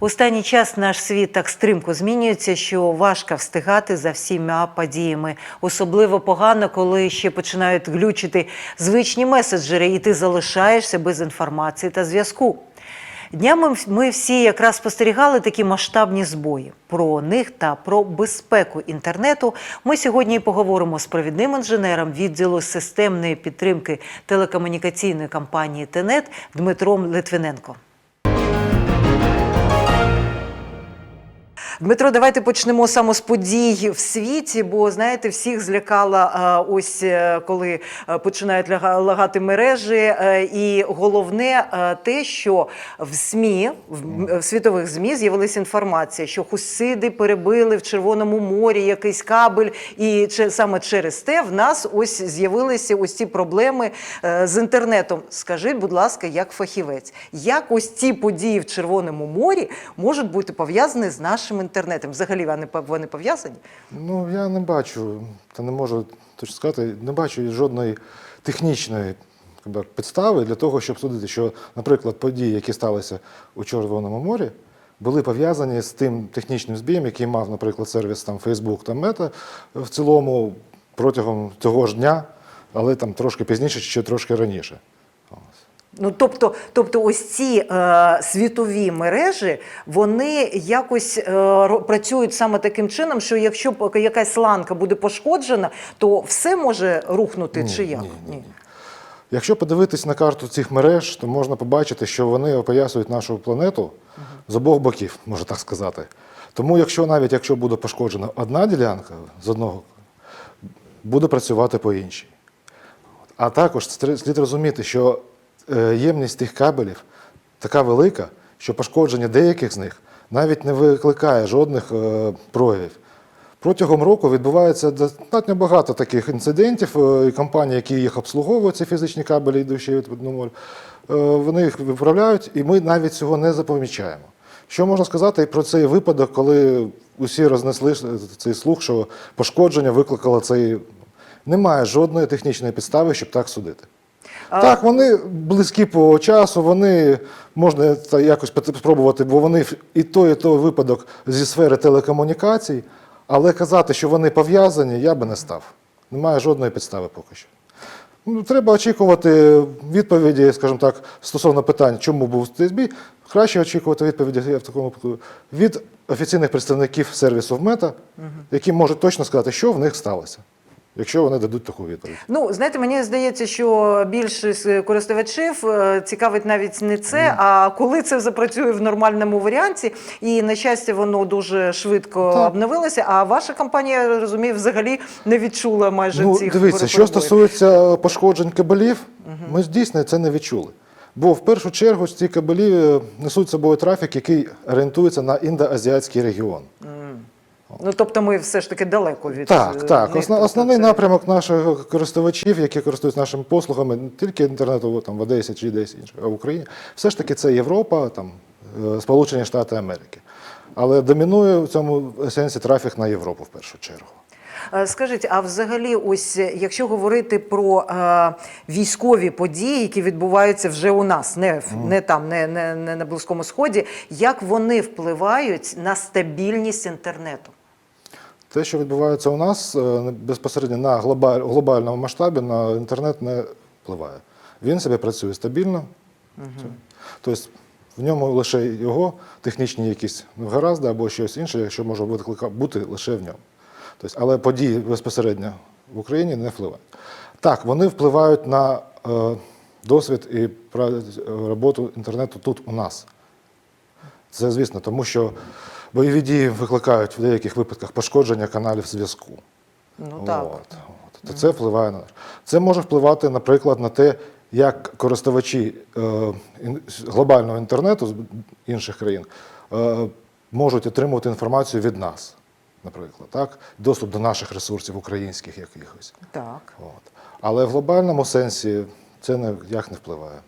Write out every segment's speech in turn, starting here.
Останній час наш світ так стрімко змінюється, що важко встигати за всіма подіями. Особливо погано, коли ще починають глючити звичні меседжери, і ти залишаєшся без інформації та зв'язку. Днями ми всі якраз спостерігали такі масштабні збої. Про них та про безпеку інтернету ми сьогодні поговоримо з провідним інженером відділу системної підтримки телекомунікаційної компанії ТЕНЕТ Дмитром Литвиненко. Дмитро, давайте почнемо саме з подій в світі, бо знаєте, всіх злякала ось е, коли е, починають лагати мережі. е, І головне е, те, що в ЗМІ, в, світових ЗМІ з'явилася інформація, що хусиди перебили в Червоному морі якийсь кабель, і саме через те в нас ось з'явилися ось ці проблеми е, з інтернетом. Скажіть, будь ласка, як фахівець, як ось ці події в Червоному морі можуть бути пов'язані з нашим інтернетом? Взагалі вони пов'язані? Ну, я не бачу, та не можу точно сказати, не бачу жодної технічної підстави для того, щоб судити, що, наприклад, події, які сталися у Червоному морі, були пов'язані з тим технічним збієм, який мав, наприклад, сервіс там Facebook та Meta в цілому протягом цього ж дня, але там трошки пізніше чи трошки раніше. Ну, тобто, тобто, ось ці е, світові мережі вони якось е, працюють саме таким чином, що якщо якась ланка буде пошкоджена, то все може рухнути Ні, чи як? ні, ні, ні. Якщо подивитись на карту цих мереж, то можна побачити, що вони опоясують нашу планету з обох боків, можна так сказати. Тому, якщо навіть якщо буде пошкоджена одна ділянка з одного, буде працювати по іншій. А також слід розуміти, що ємність тих кабелів така велика, що пошкодження деяких з них навіть не викликає жодних е, проявів. Протягом року відбувається достатньо багато таких інцидентів. е, І компанії, які їх обслуговують, ці фізичні кабелі, йдучі від одного е, вони їх виправляють, і ми навіть цього не запомічаємо. Що можна сказати і про цей випадок, коли усі рознесли цей слух, що пошкодження викликало цей. Немає жодної технічної підстави, щоб так судити. Так, вони близькі по часу, вони можна це якось спробувати, бо вони і той, і той випадок зі сфери телекомунікацій, але казати, що вони пов'язані, я би не став. Немає жодної підстави поки що. Ну, треба очікувати відповіді, скажімо так, стосовно питань, чому був цей збій. Краще очікувати відповіді я в такому від офіційних представників сервісу ВМЕТА, які можуть точно сказати, що в них сталося, якщо вони дадуть таку відповідь. Ну, знаєте, мені здається, що більшість е, користувачів е, цікавить навіть не це, а коли це запрацює в нормальному варіанті. І на щастя, воно дуже швидко Так. обновилося. А ваша компанія, я розумію, взагалі не відчула майже Ну, цих дивіться, що стосується пошкоджень кабелів, ми ж дійсно це не відчули. Бо в першу чергу ці кабелі е, несуть з собою трафік, який орієнтується на індоазіатський регіон. Ну, тобто ми все ж таки далеко від Так, е, так. тобто Основний це- напрямок наших користувачів, які користуються нашими послугами, не тільки інтернету там, в Одесі чи десь інше, а в Україні, все ж таки це Європа, там, е, Сполучені Штати Америки. Але домінує в цьому сенсі трафік на Європу в першу чергу. Е, Скажіть, а взагалі, ось якщо говорити про е, військові події, які відбуваються вже у нас, не, в- не там, не, не, не на Близькому Сході, як вони впливають на стабільність інтернету? Те, що відбувається у нас е, безпосередньо на глобальному масштабі, на інтернет не впливає. Він себе працює стабільно. Тобто в ньому лише його технічні якісь гаразди або щось інше, що може бути лише в ньому. Тобто, але події безпосередньо в Україні не впливають. Так, вони впливають на е, досвід і роботу інтернету тут у нас. Це звісно, тому що бойові дії викликають в деяких випадках пошкодження каналів зв'язку. Ну так. От, от. То це впливає на це може впливати, наприклад, на те, як користувачі е, глобального інтернету з інших країн е, можуть отримувати інформацію від нас, наприклад, так? доступ до наших ресурсів українських якихось. так. От. Але в глобальному сенсі це ніяк не впливає.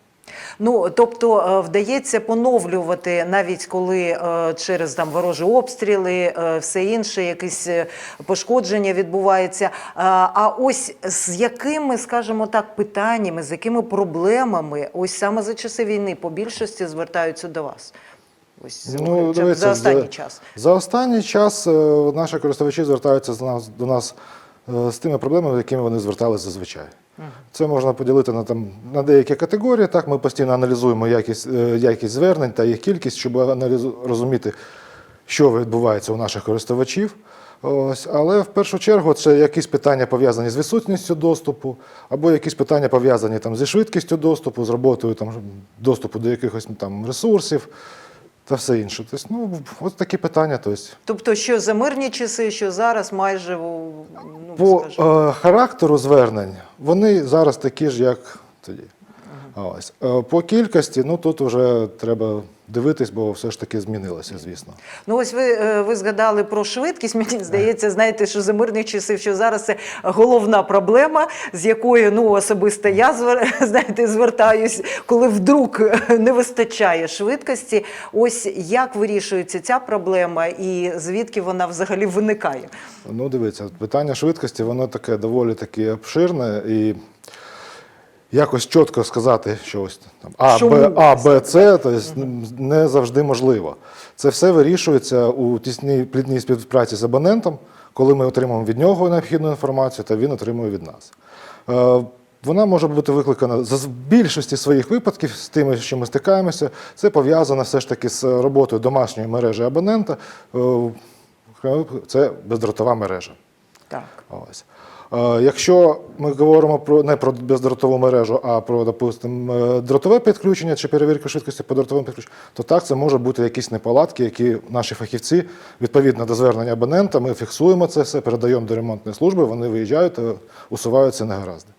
Ну тобто е, вдається поновлювати навіть коли е, через там ворожі обстріли, е, все інше, якісь е, пошкодження відбувається. А, ось з якими, скажімо так, питаннями, з якими проблемами, ось саме за часи війни по більшості звертаються до вас? Ось Ну, дивіться, за останній за- час. За останній час наші користувачі звертаються з нас, до нас з тими проблемами, з якими вони зверталися зазвичай. Це можна поділити на, там, на деякі категорії. Так, ми постійно аналізуємо якість, е, якість звернень та їх кількість, щоб аналізу, розуміти, що відбувається у наших користувачів. Ось, але в першу чергу це якісь питання пов'язані з відсутністю доступу, або якісь питання пов'язані там, зі швидкістю доступу, з роботою там, доступу до якихось там, ресурсів та все інше. Тобто, ну, ось такі питання. Тобто, Тобто, що за мирні часи, що зараз майже у- ну, по скажімо, е, характеру звернень вони зараз такі ж, як тоді. Ось. Е, По кількості, ну тут вже треба дивитись, бо все ж таки змінилося, звісно. Ну, ось ви, е, ви згадали про швидкість. Мені здається, знаєте, що за мирних часів, що зараз це головна проблема, з якою ну особисто я знаєте, звертаюсь, коли вдруг не вистачає швидкості. Ось як вирішується ця проблема і звідки вона взагалі виникає? Ну, дивіться, питання швидкості, воно таке доволі таки обширне і якось чітко сказати, що ось там А, Чому? Б, А, Б, С, тобто не завжди можливо. Це все вирішується у тісній плідній співпраці з абонентом, коли ми отримуємо від нього необхідну інформацію, та він отримує від нас. Е, Вона може бути викликана за більшості своїх випадків з тими, що ми стикаємося. Це пов'язано все ж таки з роботою домашньої мережі абонента. Е, Це бездротова мережа. Так. Ось. Е, Якщо ми говоримо про не про бездротову мережу, а про, допустимо, дротове підключення чи перевірку швидкості по дротовому підключенню, то так це може бути якісь неполадки, які наші фахівці відповідно до звернення абонента, ми фіксуємо це все, передаємо до ремонтної служби, вони виїжджають і усувають ці негаразди.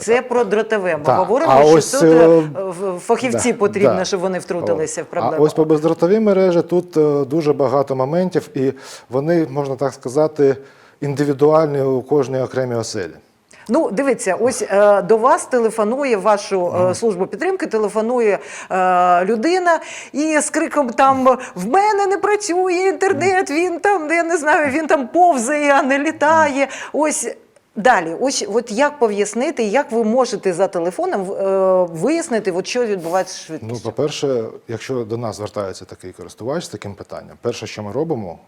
Це про дротове. Ми Так, говоримо, а що ось, тут е, е, фахівці Да, потрібно, да. щоб вони втрутилися в проблему. А ось по бездротовій мережі тут е, дуже багато моментів, і вони, можна так сказати, індивідуальні у кожній окремій оселі. Ну, дивіться, ось е, до вас телефонує вашу е, службу підтримки, телефонує е, людина і з криком там в мене не працює інтернет, він там, я не знаю, він там повзає, а не літає. Ось. Далі, ось от як пояснити, як ви можете за телефоном е, вияснити, от що відбувається з Ну, по-перше, якщо до нас звертається такий користувач з таким питанням, перше, що ми робимо,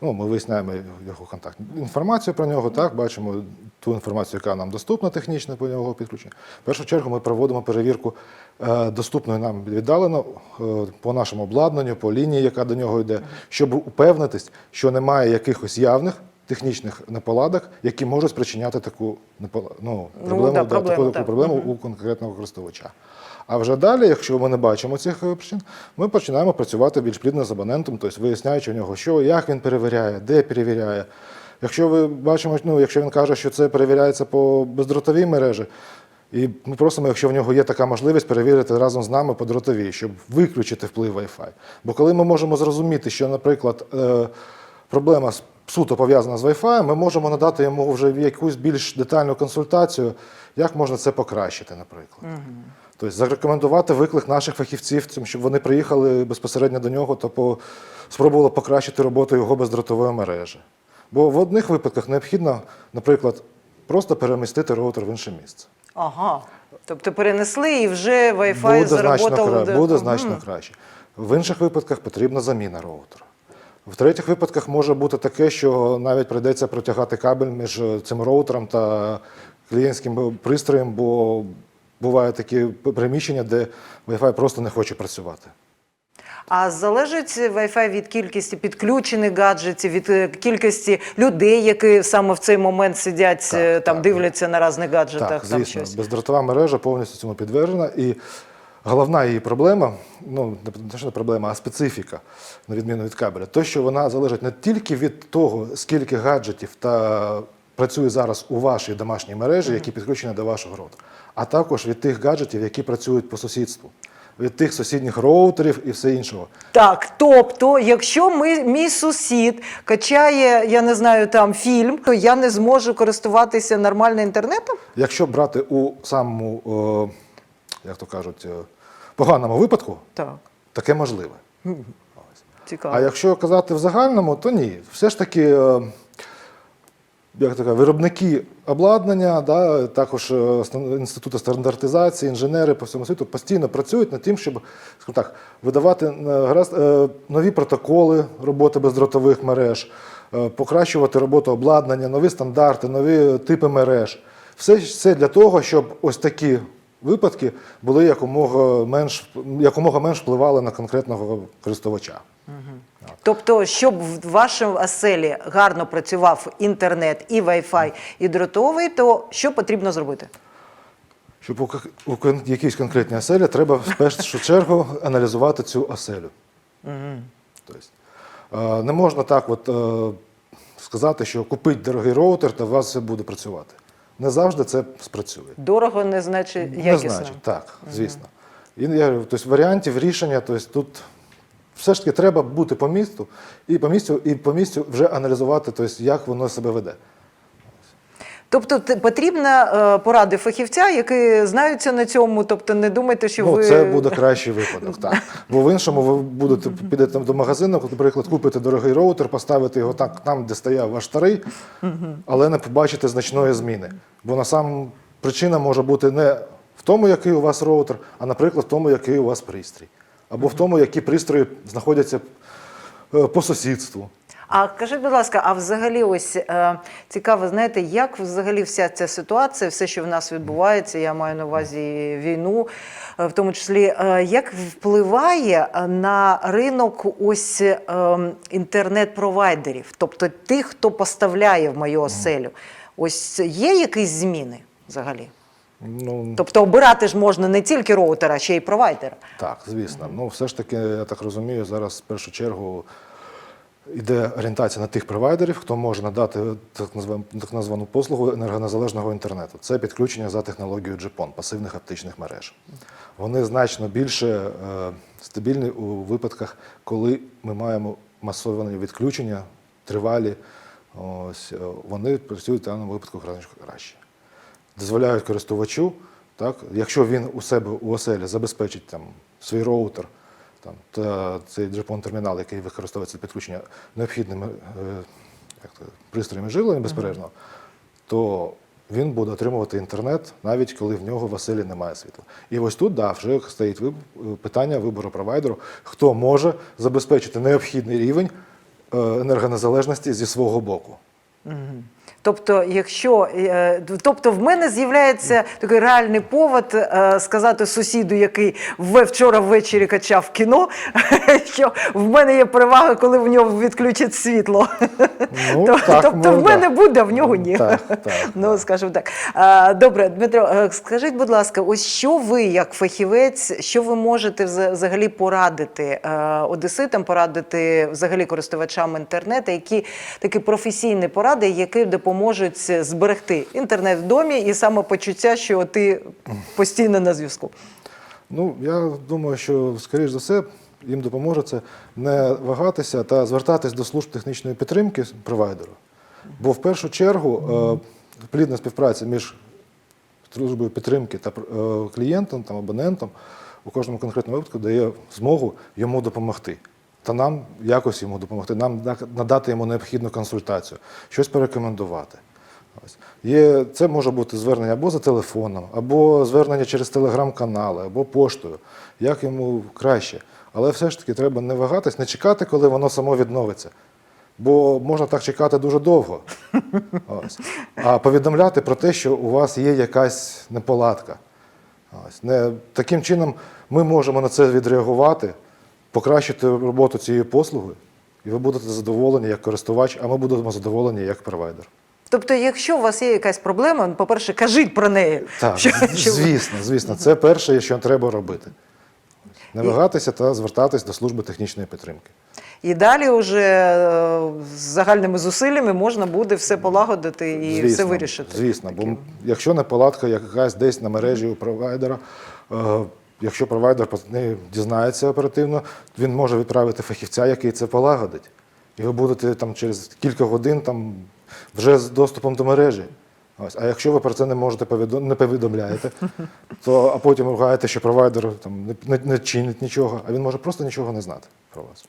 ну, ми виясняємо його контакт. Інформацію про нього, так, бачимо ту інформацію, яка нам доступна технічно по нього підключення. В першу чергу ми проводимо перевірку е, доступної нам віддалено е, по нашому обладнанню, по лінії, яка до нього йде, щоб упевнитись, що немає якихось явних. Технічних неполадок, які можуть спричиняти таку непола- ну, проблему, да, да, проблему, таку, так. таку проблему у конкретного користувача. А вже далі, якщо ми не бачимо цих причин, ми починаємо працювати більш плідно з абонентом, тобто виясняючи у нього, що, як він перевіряє, де перевіряє. Якщо ви бачимо, ну, якщо він каже, що це перевіряється по бездротовій мережі, і ми просимо, якщо в нього є така можливість, перевірити разом з нами по дротовій, щоб виключити вплив Wi-Fi. Бо коли ми можемо зрозуміти, що, наприклад, е, проблема суто пов'язана з Wi-Fi, ми можемо надати йому вже якусь більш детальну консультацію, як можна це покращити, наприклад. Тобто зарекомендувати виклик наших фахівців, цим, щоб вони приїхали безпосередньо до нього та по, спробували покращити роботу його бездротової мережі. Бо в одних випадках необхідно, наприклад, просто перемістити роутер в інше місце. Ага. Тобто перенесли і вже Wi-Fi Буде значно, кра... де- буде значно краще. В інших випадках потрібна заміна роутера. В третіх випадках може бути таке, що навіть прийдеться протягати кабель між цим роутером та клієнтським пристроєм, бо бувають такі приміщення, де Wi-Fi просто не хоче працювати. А залежить Wi-Fi від кількості підключених гаджетів, від е, кількості людей, які саме в цей момент сидять, Так, е, там так. дивляться на різних гаджетах. Так, там звісно, щось. бездротова мережа повністю цьому підтверджена. І головна її проблема, ну не те, що не проблема, а специфіка, на відміну від кабеля, то, що вона залежить не тільки від того, скільки гаджетів та працює зараз у вашій домашній мережі, які підключені до вашого роутера, а також від тих гаджетів, які працюють по сусідству, від тих сусідніх роутерів і все іншого. Так, тобто, якщо ми, мій сусід качає, я не знаю, там фільм, то я не зможу користуватися нормальним інтернетом? Якщо брати у самому, о, як то кажуть, е, поганому випадку, Так, таке можливе. Цікаво. А якщо казати в загальному, то ні. Все ж таки е, як така, виробники обладнання, да, також е, інститути стандартизації, інженери по всьому світу постійно працюють над тим, щоб скажімо так, видавати е, е, нові протоколи роботи бездротових мереж, покращувати роботу обладнання, нові стандарти, нові типи мереж. Все це для того, щоб ось такі випадки були якомога менш, якомога менш впливали на конкретного користувача. Тобто, щоб в вашому оселі гарно працював інтернет і Wi-Fi, і дротовий, то що потрібно зробити? Щоб у, у кон- якійсь конкретній оселі треба в першу чергу аналізувати цю оселю. Тобто, е, не можна так от, е, сказати, що купить дорогий роутер, та у вас все буде працювати. Не завжди це спрацює. Дорого не значить Не значить, так, звісно. І я говорю, тобто, варіантів рішення, тобто, тут все ж таки треба бути по місту і по місцю, і по місцю вже аналізувати, тобто, як воно себе веде. Тобто потрібна е, поради фахівця, які знаються на цьому. Тобто не думайте, що ну, ви це буде кращий випадок. Так. Бо в іншому ви будете підете до магазину, наприклад, купите дорогий роутер, поставите його так, там, де стояв ваш старий, але не побачите значної зміни. Бо на сам причина може бути не в тому, який у вас роутер, а, наприклад, в тому, який у вас пристрій. Або в тому, які пристрої знаходяться е, по сусідству. А кажіть, будь ласка, а взагалі, ось е, цікаво, знаєте, як взагалі вся ця ситуація, все, що в нас відбувається, я маю на увазі війну, е, в тому числі, е, як впливає на ринок ось е, інтернет-провайдерів, тобто тих, хто поставляє в мою оселю? Ось є якісь зміни взагалі? Ну, Тобто обирати ж можна не тільки роутера, ще й провайдера. Так, звісно. Ну, все ж таки, я так розумію, зараз в першу чергу йде орієнтація на тих провайдерів, хто може надати так названу, так названу послугу енергонезалежного інтернету. Це підключення за технологією GPON, пасивних оптичних мереж. Вони значно більше е, стабільні у випадках, коли ми маємо масовані відключення, тривалі. Ось, е, вони працюють в даному випадку краще дозволяють користувачу, так, якщо він у себе у оселі забезпечить там, свій роутер там, та цей джепон-термінал, який використовується для підключення необхідними е, як то, пристроями живлення безперервно, то він буде отримувати інтернет, навіть коли в нього в оселі немає світла. І ось тут да, вже стоїть виб- питання вибору провайдеру, хто може забезпечити необхідний рівень е, енергонезалежності зі свого боку. Тобто, якщо е, тобто в мене з'являється такий реальний повод е, сказати сусіду, який вчора ввечері качав кіно, що в мене є перевага, коли в нього відключать світло. Ну, То- так, тобто в мене буде, а в нього ні. Так, так, Ну, скажімо так. Добре, Дмитро, е, скажіть, будь ласка, ось що ви, як фахівець, що ви можете взагалі порадити е, одеситам, порадити взагалі користувачам інтернету, які такі професійні поради, які допоможуть зберегти інтернет в домі і самопочуття, що ти постійно на зв'язку? Ну, я думаю, що, скоріш за все, їм допоможе це не вагатися та звертатись до служб технічної підтримки провайдеру. Бо в першу чергу е, плідна співпраця між службою підтримки та е, клієнтом, там, абонентом у кожному конкретному випадку дає змогу йому допомогти. Та нам якось йому допомогти, нам надати йому необхідну консультацію, щось порекомендувати. Ось. Є, це може бути звернення або за телефоном, або звернення через телеграм-канали, або поштою, як йому краще. Але все ж таки треба не вагатись, не чекати, коли воно само відновиться. Бо можна так чекати дуже довго. Ось. А повідомляти про те, що у вас є якась неполадка. Ось. Не, таким чином ми можемо на це відреагувати, покращити роботу цієї послуги, і ви будете задоволені як користувач, а ми будемо задоволені як провайдер. Тобто, якщо у вас є якась проблема, по-перше, кажіть про неї. Так, Що- звісно, звісно, це перше, що треба робити. Не вагатися та звертатись до служби технічної підтримки. І далі вже е, з загальними зусиллями можна буде все полагодити і все вирішити. Звісно, бо Такі- якщо неполадка якась десь на мережі у провайдера, е, якщо провайдер не дізнається оперативно, він може відправити фахівця, який це полагодить. І ви будете там через кілька годин там вже з доступом до мережі. Ось. А якщо ви про це не можете повідом... не повідомляєте, то а потім ругаєте, що провайдер там не, не, не чинить нічого, а він може просто нічого не знати про вас.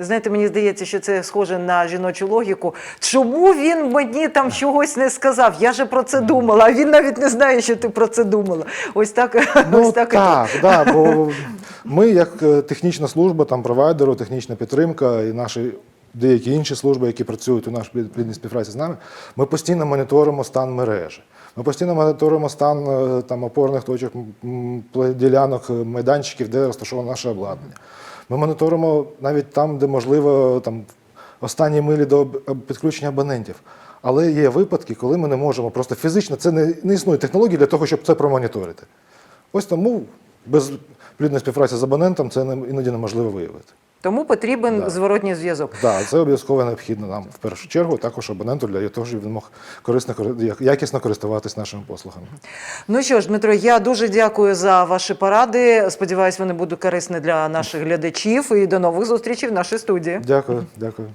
Знаєте, мені здається, що це схоже на жіночу логіку. Чому він мені там чогось не сказав? Я же про це думала, а він навіть не знає, що ти про це думала. Ось так, Ну ось так. і так, да, бо ми, як е, технічна служба, там провайдеру, технічна підтримка і наші деякі інші служби, які працюють у нашій плідній співпраці з нами, ми постійно моніторимо стан мережі. Ми постійно моніторимо стан е, там, опорних точок, ділянок, е, майданчиків, де розташоване наше обладнання. Ми моніторимо навіть там, де можливо там, останні милі до підключення абонентів. Але є випадки, коли ми не можемо просто фізично, це не, не існує технології для того, щоб це промоніторити. Ось тому без плідної співпраці з абонентом це іноді неможливо виявити. Тому потрібен Да. зворотній зв'язок. Так, це обов'язково необхідно нам в першу чергу, також абоненту для того, щоб він мог корисно кори- як- якісно користуватись нашими послугами. Ну що ж, Дмитро, я дуже дякую за ваші поради. Сподіваюсь, вони будуть корисні для наших глядачів. І до нових зустрічей в нашій студії. Дякую, дякую.